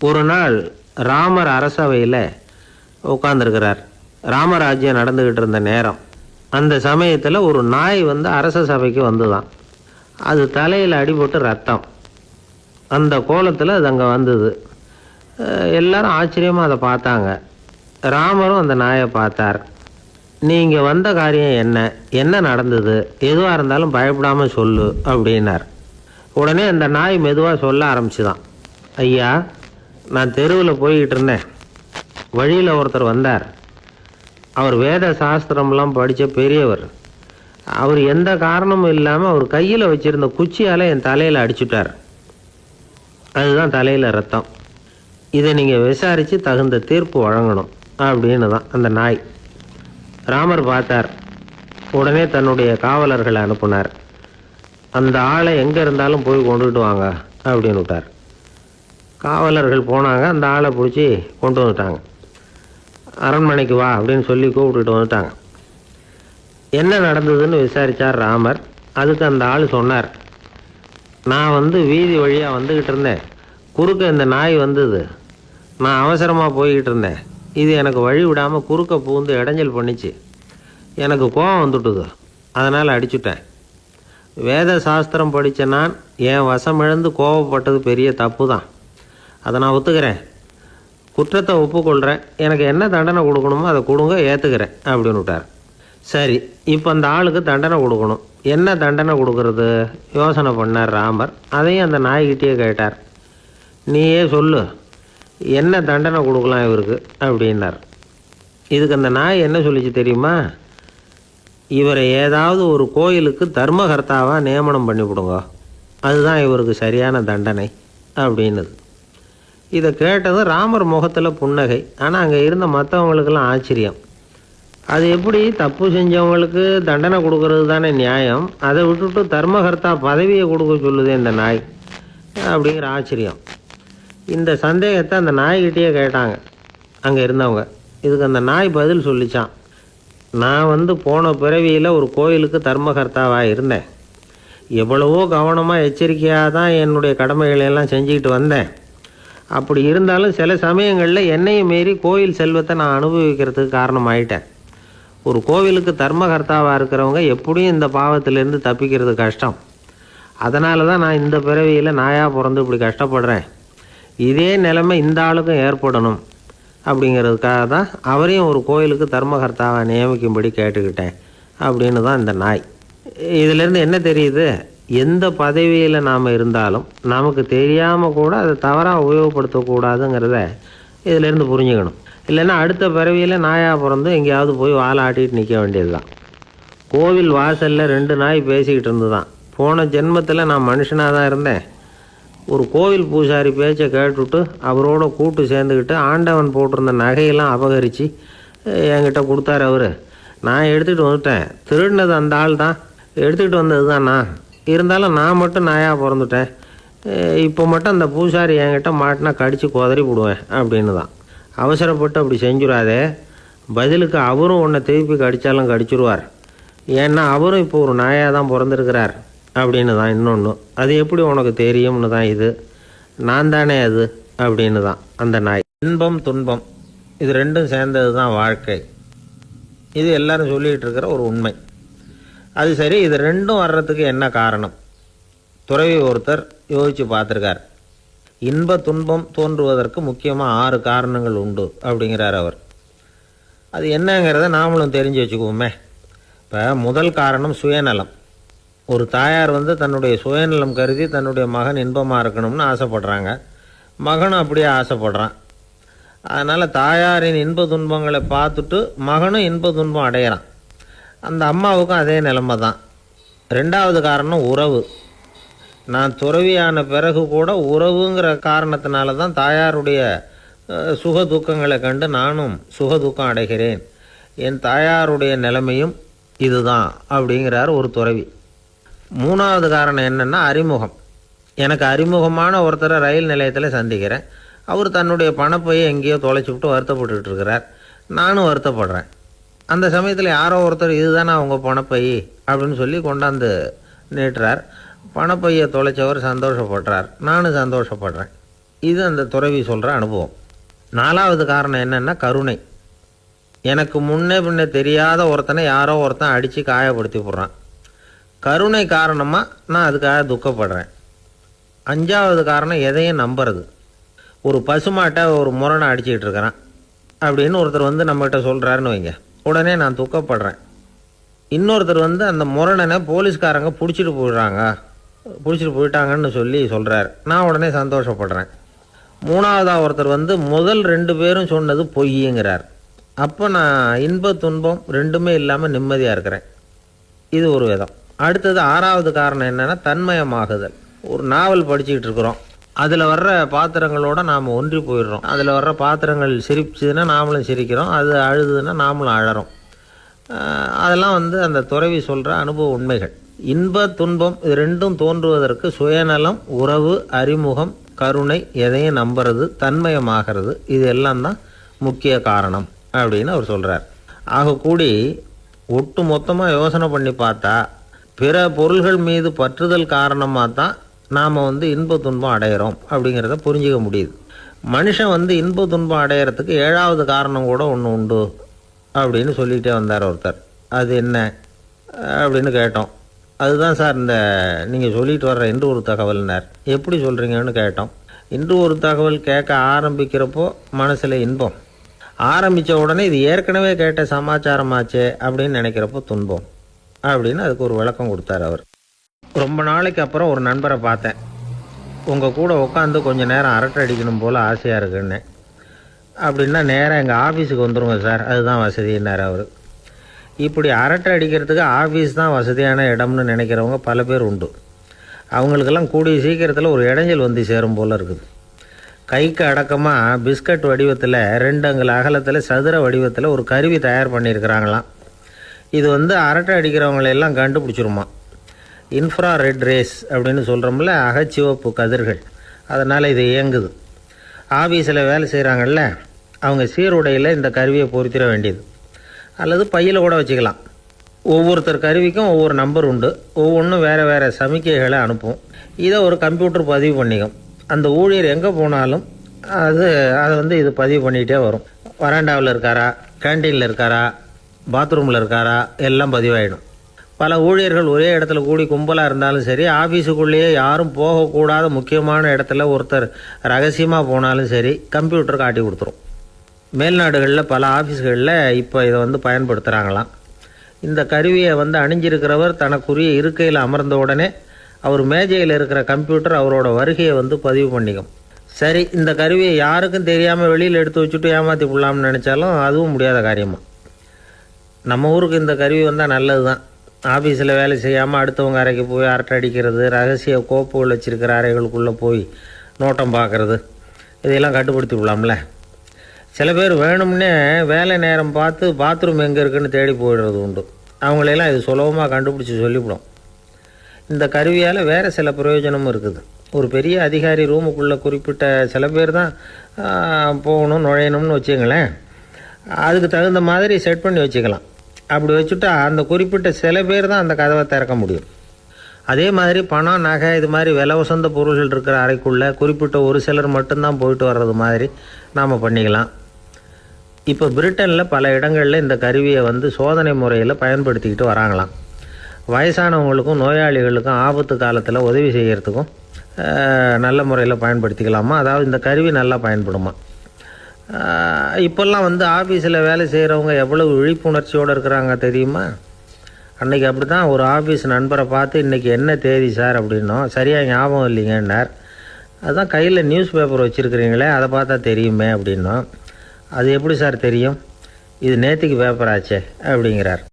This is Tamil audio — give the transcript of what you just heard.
ஒரு நாள் ராமர் அரசவையில் உட்காந்துருக்கிறார் ராமராஜ்யம் நடந்துக்கிட்டு இருந்த நேரம். அந்த சமயத்தில் ஒரு நாய் வந்து அரச சபைக்கு வந்துதான். அது தலையில் அடிபட்டு ரத்தம். அந்த கோலத்தில் அது அங்கே வந்தது. எல்லாரும் ஆச்சரியமாக அதை பார்த்தாங்க. ராமரும் அந்த நாயை பார்த்தார். நீங்கள் வந்த காரியம் என்ன? என்ன நடந்தது? எதுவாக இருந்தாலும் பயப்படாமல் சொல்லு அப்படின்னார். உடனே அந்த நாய் மெதுவாக சொல்ல ஆரம்பிச்சுதான். ஐயா நான் தெருவில் போய்கிட்டு இருந்தேன் வழியில் ஒருத்தர் வந்தார். அவர் வேத சாஸ்திரம்லாம் படித்த பெரியவர். அவர் எந்த காரணமும் இல்லாமல் அவர் கையில் வச்சிருந்த குச்சியால் என் தலையில் அடிச்சுட்டார். அதுதான் தலையில் ரத்தம். இதை நீங்கள் விசாரித்து தகுந்த தீர்ப்பு வழங்கணும் அப்படின்னு தான் அந்த நாய். ராமர் பார்த்தார். உடனே தன்னுடைய காவலர்களை அனுப்புனார். அந்த ஆளை எங்கே இருந்தாலும் போய் கொண்டுட்டு வாங்க அப்படின்னு விட்டார். காவலர்கள் போனாங்க. அந்த ஆளை பிடிச்சி கொண்டு வந்துட்டாங்க. அரண்மனைக்கு வா அப்படின்னு சொல்லி கூப்பிட்டுட்டு வந்துட்டாங்க. என்ன நடந்ததுன்னு விசாரித்தார் ராமர். அதுக்கு அந்த ஆள் சொன்னார். நான் வந்து வீதி வழியாக வந்துக்கிட்டு இருந்தேன். குறுக்க இந்த நாய் வந்தது. நான் அவசரமாக போய்கிட்டு இருந்தேன். இது எனக்கு வழி விடாமல் குறுக்க பூந்து இடைஞ்சல் பண்ணிச்சு. எனக்கு கோபம் வந்துட்டுது. அதனால் அடிச்சுட்டேன். வேத சாஸ்திரம் படித்த நான் என் வசமிழந்து கோபப்பட்டது பெரிய தப்பு தான் அதை நான் ஒத்துக்கிறேன். குற்றத்தை ஒப்புக்கொள்கிறேன் எனக்கு என்ன தண்டனை கொடுக்கணுமோ அதை கொடுங்க ஏற்றுக்கிறேன் அப்படின்னு விட்டார். சரி இப்போ அந்த ஆளுக்கு தண்டனை கொடுக்கணும். என்ன தண்டனை கொடுக்கறது? யோசனை பண்ணார் ராமர். அதையும் அந்த நாய்கிட்டேயே கேட்டார். நீயே சொல்லு என்ன தண்டனை கொடுக்கலாம் இவருக்கு? அப்படின்னார். இதுக்கு அந்த நாய் என்ன சொல்லிச்சு தெரியுமா? இவரை ஏதாவது ஒரு கோயிலுக்கு தர்மகர்த்தாவாக நியமனம் பண்ணிவிடுங்க. அதுதான் இவருக்கு சரியான தண்டனை அப்படின்னுது. இதை கேட்டதும் ராமர் முகத்தில் புன்னகை. ஆனால் அங்கே இருந்த மற்றவங்களுக்கெல்லாம் ஆச்சரியம். அது எப்படி? தப்பு செஞ்சவங்களுக்கு தண்டனை கொடுக்கறது தானே நியாயம். அதை விட்டுட்டு தர்மகர்த்தா பதவியை கொடுக்க சொல்லுது இந்த நாய் அப்படிங்கிற ஆச்சரியம். இந்த சந்தேகத்தை அந்த நாய்கிட்டேயே கேட்டாங்க. அங்கே இருந்தவங்க. இதுக்கு அந்த நாய் பதில் சொல்லிச்சான். நான் வந்து போன பிறவியில் ஒரு கோயிலுக்கு தர்மகர்த்தாவாக இருந்தேன். எவ்வளவோ கவனமாக எச்சரிக்கையாக தான் என்னுடைய கடமைகளை எல்லாம் செஞ்சுக்கிட்டு வந்தேன். அப்படி இருந்தாலும் சில சமயங்களில் என்னையும் மீறி கோயில் செல்வத்தை நான் அனுபவிக்கிறதுக்கு காரணமாயிட்டேன். ஒரு கோவிலுக்கு தர்மகர்த்தாவாக இருக்கிறவங்க எப்படியும் இந்த பாவத்திலேருந்து தப்பிக்கிறது கஷ்டம். அதனால தான் நான் இந்த பிறவியில் நாயாக பிறந்து இப்படி கஷ்டப்படுறேன். இதே நிலைமை இந்த ஆளுக்கும் ஏற்படணும் அப்படிங்கிறதுக்காக தான் அவரையும் ஒரு கோயிலுக்கு தர்மகர்த்தாவை நியமிக்கும்படி கேட்டுக்கிட்டேன். அப்படின்னு தான் இந்த நாய். இதிலேருந்து என்ன தெரியுது? எந்த பதவியில் நாம் இருந்தாலும் நமக்கு தெரியாமல் கூட அதை தவறாக உபயோகப்படுத்தக்கூடாதுங்கிறத இதிலேருந்து புரிஞ்சுக்கணும். இல்லைன்னா அடுத்த பிறவியில் நாயாக பிறந்து எங்கேயாவது போய் வாழை ஆட்டிகிட்டு நிற்க வேண்டியது தான் கோவில் வாசலில் ரெண்டு நாய் பேசிக்கிட்டு இருந்துதான். போன ஜென்மத்தில் நான் மனுஷனாக தான் இருந்தேன். ஒரு கோவில் பூசாரி பேச்சை கேட்டுவிட்டு அவரோட கூட்டு சேர்ந்துக்கிட்டு ஆண்டவன் போட்டிருந்த நகையெல்லாம் அபகரித்து என்கிட்ட கொடுத்தார் அவர். நான் எடுத்துகிட்டு வந்துட்டேன். திருடினது அந்த ஆள் தான் எடுத்துக்கிட்டு வந்தது தான் நான் இருந்தாலும் நான் மட்டும் நாயாக பிறந்துட்டேன். இப்போ மட்டும் அந்த பூசாரி என்கிட்ட மாட்டினா கடித்து குதறி விடுவேன் அப்படின்னு தான் அவசரப்பட்டு அப்படி செஞ்சுடாதே பதிலுக்கு அவரும் உன்னை திருப்பி கடித்தாலும் கடிச்சிருவார். ஏன்னா அவரும் இப்போ ஒரு நாயாக தான் பிறந்திருக்கிறார் அப்படின்னு தான் இன்னொன்று அது எப்படி உனக்கு தெரியும்னு தான் இது. நான் தானே அது அப்படின்னு தான் அந்த நாய். இன்பம் துன்பம் இது ரெண்டும் சேர்ந்தது தான் வாழ்க்கை. இது எல்லாரும் சொல்லிகிட்டு இருக்கிற ஒரு உண்மை. அது சரி இது ரெண்டும் வர்றதுக்கு என்ன காரணம்? துறவி ஒருத்தர் யோசித்து பார்த்துருக்கார். இன்ப துன்பம் தோன்றுவதற்கு முக்கியமாக ஆறு காரணங்கள் உண்டு அப்படிங்கிறார் அவர். அது என்னங்கிறத நாமளும் தெரிஞ்சு வச்சுக்குவோமே. இப்போ முதல் காரணம் சுயநலம். ஒரு தாயார் வந்து தன்னுடைய சுயநலம் கருதி தன்னுடைய மகன் இன்பமாக இருக்கணும்னு ஆசைப்படுறாங்க. மகனும் அப்படியே ஆசைப்படுறான். அதனால் தாயாரின் இன்ப துன்பங்களை பார்த்துட்டு மகனும் இன்ப துன்பம் அடையிறான். அந்த அம்மாவுக்கும் அதே நிலமை தான் ரெண்டாவது காரணம் உறவு. நான் துறவியான பிறகு கூட உறவுங்கிற காரணத்தினால தான் தாயாருடைய சுக துக்கங்களை கண்டு நானும் சுக துக்கம் அடைகிறேன். என் தாயாருடைய நிலைமையும் இதுதான் அப்படிங்கிறார் ஒரு துறவி. மூணாவது காரணம் என்னென்னா அறிமுகம். எனக்கு அறிமுகமான ஒருத்தரை ரயில் நிலையத்தில் சந்திக்கிறேன். அவர் தன்னுடைய பணப்பையை எங்கேயோ தொலைச்சி விட்டு வருத்தப்பட்டுருக்கிறார் நானும் வருத்தப்படுறேன். அந்த சமயத்தில் யாரோ ஒருத்தர் இதுதானே அவங்க பணப்பை? அப்படின்னு சொல்லி கொண்டாந்து நீட்டுறார் பணப்பையை தொலைச்சவர் சந்தோஷப்படுறார். நானும் சந்தோஷப்படுறேன். இது அந்த துறவி சொல்கிற அனுபவம். நாலாவது காரணம் என்னென்னா கருணை. எனக்கு முன்னே பின்ன தெரியாத ஒருத்தனை யாரோ ஒருத்தன் அடித்து காயப்படுத்தி போடுறான் கருணை காரணமாக நான் அதுக்காக துக்கப்படுறேன். அஞ்சாவது காரணம் எதையும் நம்புறது. ஒரு பசுமாட்டை ஒரு முரணை அடிச்சுக்கிட்டு இருக்கிறான் அப்படின்னு ஒருத்தர் வந்து நம்மகிட்ட சொல்கிறாருன்னு வைங்க. உடனே நான் துக்கப்படுறேன். இன்னொருத்தர் வந்து அந்த முரணனை போலீஸ்காரங்க பிடிச்சிட்டு போயிடுறாங்க. பிடிச்சிட்டு போயிட்டாங்கன்னு சொல்லி சொல்கிறார் நான் உடனே சந்தோஷப்படுறேன். மூணாவதாக ஒருத்தர் வந்து முதல் ரெண்டு பேரும் சொன்னது பொய்யுங்கிறார். அப்போ நான் இன்ப துன்பம் ரெண்டுமே இல்லாமல் நிம்மதியாக இருக்கிறேன். இது ஒரு விதம். அடுத்தது ஆறாவது காரணம் என்னென்னா தன்மயமாகுதல். ஒரு நாவல் படிச்சுக்கிட்டு இருக்கிறோம். அதில் வர்ற பாத்திரங்களோட நாம் ஒன்றி போயிடுறோம். அதில் வர்ற பாத்திரங்கள் சிரிச்சுதுன்னா நாமளும் சிரிக்கிறோம். அது அழுதுன்னா நாமளும் அழறோம். அதெல்லாம் வந்து அந்த துறவி சொல்கிற அனுபவ உண்மைகள். இன்ப துன்பம் இது ரெண்டும் தோன்றுவதற்கு சுயநலம் உறவு அறிமுகம் கருணை எதையும் நம்புறது தன்மயமாகிறது இது எல்லாம் தான் முக்கிய காரணம் அப்படின்னு அவர் சொல்கிறார் ஆக கூடி ஒட்டு மொத்தமாக யோசனை பண்ணி பார்த்தா பிற பொருள்கள் மீது பற்றுதல் காரணமாக தான் நாம் வந்து இன்ப துன்பம் அடையிறோம் அப்படிங்கிறத புரிஞ்சுக்க முடியுது. மனுஷன் வந்து இன்ப துன்பம் அடையிறதுக்கு ஏழாவது காரணம் கூட ஒன்று உண்டு அப்படின்னு சொல்லிகிட்டே வந்தார் ஒருத்தர். அது என்ன? அப்படின்னு கேட்டோம். அதுதான் சார் இந்த நீங்கள் சொல்லிட்டு வர்ற இன்று ஒரு தகவல்னார். எப்படி சொல்கிறீங்கன்னு கேட்டோம். இன்று ஒரு தகவல் கேட்க ஆரம்பிக்கிறப்போ மனசில் இன்பம். ஆரம்பித்த உடனே இது ஏற்கனவே கேட்ட சமாச்சாரமாச்சே அப்படின்னு நினைக்கிறப்போ துன்பம். அப்படின்னு அதுக்கு ஒரு விளக்கம் கொடுத்தார் அவர். ரொம்ப நாளைக்கு அப்புறம் ஒரு நண்பரை பார்த்தேன். உங்கள் கூட உட்காந்து கொஞ்சம் நேரம் அரட்டை அடிக்கணும் போல் ஆசையாக இருக்குன்னு. அப்படின்னா நேராக எங்கள் ஆஃபீஸுக்கு வந்துடுங்க சார். அதுதான் வசதினார் அவர். இப்படி அரட்டை அடிக்கிறதுக்கு ஆஃபீஸ் தான் வசதியான இடம்னு நினைக்கிறவங்க பல பேர் உண்டு. அவங்களுக்கெல்லாம் கூடிய சீக்கிரத்தில் ஒரு இடைஞ்சல் வந்து சேரும் போல் இருக்குது. கைக்கு அடக்கமாக பிஸ்கட் வடிவத்தில் ரெண்டு அங்குல அகலத்தில் சதுர வடிவத்தில் ஒரு கருவி தயார் பண்ணியிருக்கிறாங்களாம். இது வந்து அரட்டை அடிக்கிறவங்களெல்லாம் கண்டுபிடிச்சிருமா இன்ஃப்ரா ரெட் ரேஸ் அப்படின்னு சொல்கிறோம்ல அகச்சிவப்பு கதிர்கள். அதனால் இது இயங்குது. ஆஃபீஸில் வேலை செய்கிறாங்கல்ல அவங்க சீருடையில் இந்த கருவியை பொருத்திட வேண்டியது. அல்லது பையில் கூட வச்சுக்கலாம். ஒவ்வொருத்தர் கருவிக்கும் ஒவ்வொரு நம்பர் உண்டு. ஒவ்வொன்றும் வேறு வேறு சமிக்கைகளை அனுப்பும். இதை ஒரு கம்ப்யூட்டர் பதிவு பண்ணிக்கும். அந்த ஊழியர் எங்கே போனாலும் அது அதை வந்து இது பதிவு பண்ணிகிட்டே வரும். வராண்டாவில் இருக்காரா? கேண்டீனில் இருக்காரா? பாத்ரூமில் இருக்காரா? எல்லாம் பதிவாயிடும். பல ஊழியர்கள் ஒரே இடத்துல கூடி கும்பலாக இருந்தாலும் சரி ஆஃபீஸுக்குள்ளேயே யாரும் போகக்கூடாத முக்கியமான இடத்துல ஒருத்தர் ரகசியமாக போனாலும் சரி கம்ப்யூட்டர் காட்டி கொடுத்துரும். மேல்நாடுகளில் பல ஆஃபீஸ்களில் இப்போ இதை வந்து பயன்படுத்துகிறாங்களாம் இந்த கருவியை வந்து அணிஞ்சிருக்கிறவர் தனக்குரிய இருக்கையில் அமர்ந்த உடனே அவர் மேஜையில் இருக்கிற கம்ப்யூட்டர் அவரோட வருகையை வந்து பதிவு பண்ணிக்கும். சரி இந்த கருவியை யாருக்கும் தெரியாமல் வெளியில் எடுத்து வச்சுட்டு ஏமாற்றி விடலாம்னு நினச்சாலும் அதுவும் முடியாத காரியமாக நம்ம ஊருக்கு இந்த கருவி வந்தால் நல்லது தான் ஆஃபீஸில் வேலை செய்யாமல் அடுத்தவங்க அறைக்கு போய் அரட்டை அடிக்கிறது ரகசிய கோப்புகள் வச்சுருக்கிற அறைகளுக்குள்ளே போய் நோட்டம் பார்க்குறது. இதையெல்லாம் கட்டுப்படுத்தி விடலாம்ல. சில பேர் வேணும்னே வேலை நேரம் பார்த்து பாத்ரூம் எங்கே இருக்குன்னு தேடி போயிடுறது உண்டு. அவங்களையெல்லாம் இது சுலபமாக கண்டுபிடிச்சி சொல்லிவிடும். இந்த கருவியால் வேறு சில பிரயோஜனமும் இருக்குது. ஒரு பெரிய அதிகாரி ரூமுக்குள்ளே குறிப்பிட்ட சில பேர் தான் போகணும் நுழையணும்னு வச்சுங்களேன் அதுக்கு தகுந்த மாதிரி செட் பண்ணி வச்சுக்கலாம். அப்படி வச்சுட்டா அந்த குறிப்பிட்ட சில பேர் தான் அந்த கதவை திறக்க முடியும். அதே மாதிரி பணம் நகை இது மாதிரி விலை உசந்த பொருள்கள் இருக்கிற அறைக்குள்ளே குறிப்பிட்ட ஒரு சிலர் மட்டும்தான் போயிட்டு வர்றது மாதிரி நாம் பண்ணிக்கலாம். இப்போ பிரிட்டனில் பல இடங்களில் இந்த கருவியை வந்து சோதனை முறையில் பயன்படுத்திக்கிட்டு வராங்களாம். வயசானவங்களுக்கும் நோயாளிகளுக்கும் ஆபத்து காலத்தில் உதவி செய்கிறதுக்கும் நல்ல முறையில் பயன்படுத்திக்கலாமா? அதாவது இந்த கருவி நல்லா பயன்படுமா? இப்போல்லாம் வந்து ஆஃபீஸில் வேலை செய்கிறவங்க எவ்வளவு விழிப்புணர்ச்சியோடு இருக்கிறாங்க தெரியுமா? அன்னைக்கு அப்படி தான் ஒரு ஆஃபீஸ் நண்பரை பார்த்து இன்றைக்கி என்ன தேதி சார் அப்படின்னோம். சரியாக ஞாபகம் இல்லைங்கன்னார். அதுதான் கையில் நியூஸ் பேப்பர் வச்சுருக்கிறீங்களே அதை பார்த்தா தெரியுமே அப்படின்னோம். அது எப்படி சார் தெரியும்? இது நேற்றுக்கு பேப்பர் ஆச்சே அப்படிங்கிறார்.